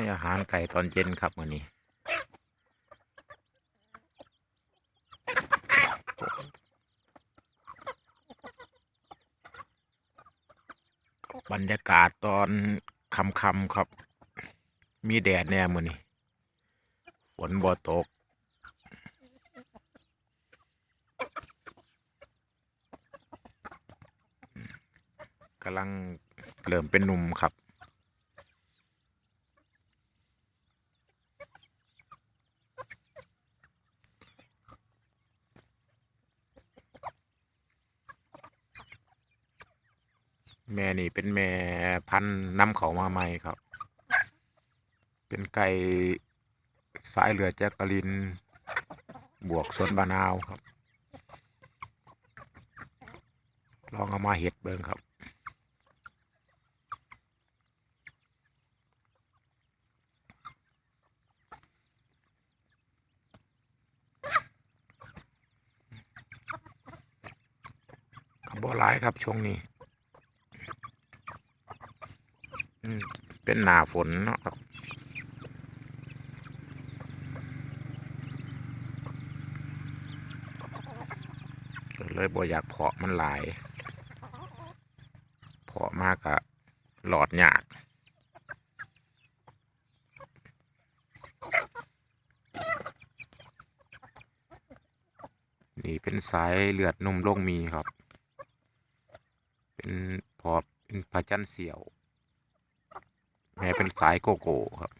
ให้อาหารไก่ตอนเย็นครับมื้อนี้บรรยากาศตอนค่ำๆครับ มีแดดแน่มื้อนี้ฝนบ่ตก กำลังเริ่มเป็นหนุ่มครับ แม่นี่เป็นแม่พันธุ์นำเขามาใหม่ครับ เป็นไก่สายเลือแจ็คกะลิน บวกสวนบานาวครับ ลองเอามาเห็ดเบิ่งครับบ่หลายครับช่วงนี้ อืม เป็นหนาฝนเนาะครับเลยบ่อยากเพาะมันหลาย เพาะมากอะหลอดยากนี่เป็นสายเลือดนมโลงมีครับ เป็นพอเป็นพระจันเสี่ยว แม่เป็นสายโกโก้ครับ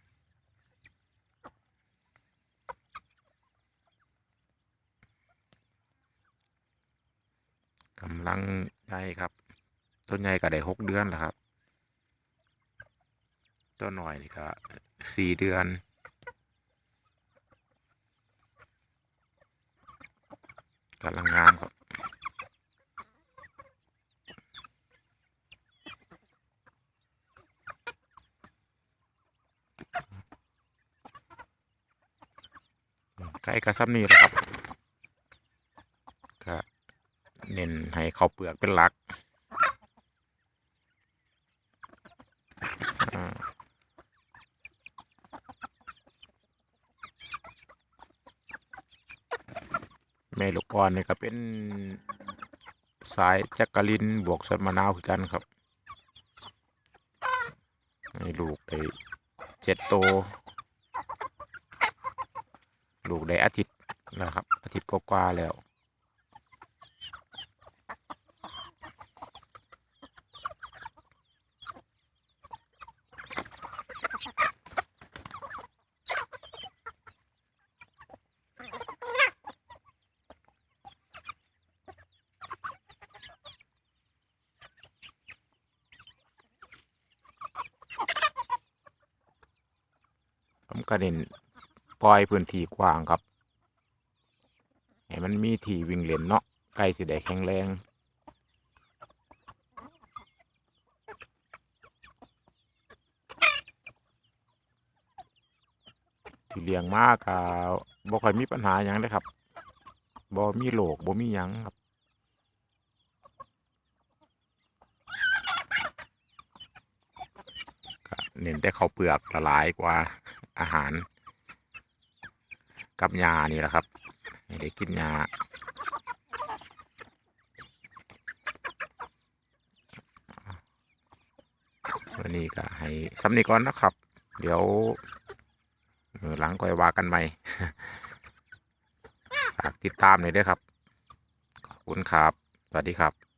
กำลังใหญ่ครับ ต้นใหญ่ก็ได้หกเดือนแล้วครับ ต้นหน่อยนี่ก็สี่เดือนกำลังงามครับ ไก่กระซับนี่แหละครับก็เน้นให้เขาเปลือกเป็นหลักแม่ลูกอ่อนนี่ก็เป็นสายจักรินบวกสวนมะนาวคือกันครับ ให้ลูกไปเจ็ดโต ลูกได้อาทิตย์แล้วครับ อาทิตย์กว่าๆแล้วผมก็เน้น ปล่อยพื้นที่กว้างครับให้มันมีที่วิ่งเล่นเนาะไก่สิได้แข็งแรงที่เลี้ยงมากก็บ่ค่อยมีปัญหาหยังเลยครับบ่มีโรคบ่มีหยังครับเน้นแต่ข้าวเปลือกละลายกว่าอาหาร กับยานี่แหละครับให้ได้กินยาวันนี้ก็ให้สำนีก่อนนะครับ เดี๋ยวหลังก็ว่ากันใหม่ฝากติดตามหน่อยด้วยครับ ขอบคุณครับ สวัสดีครับ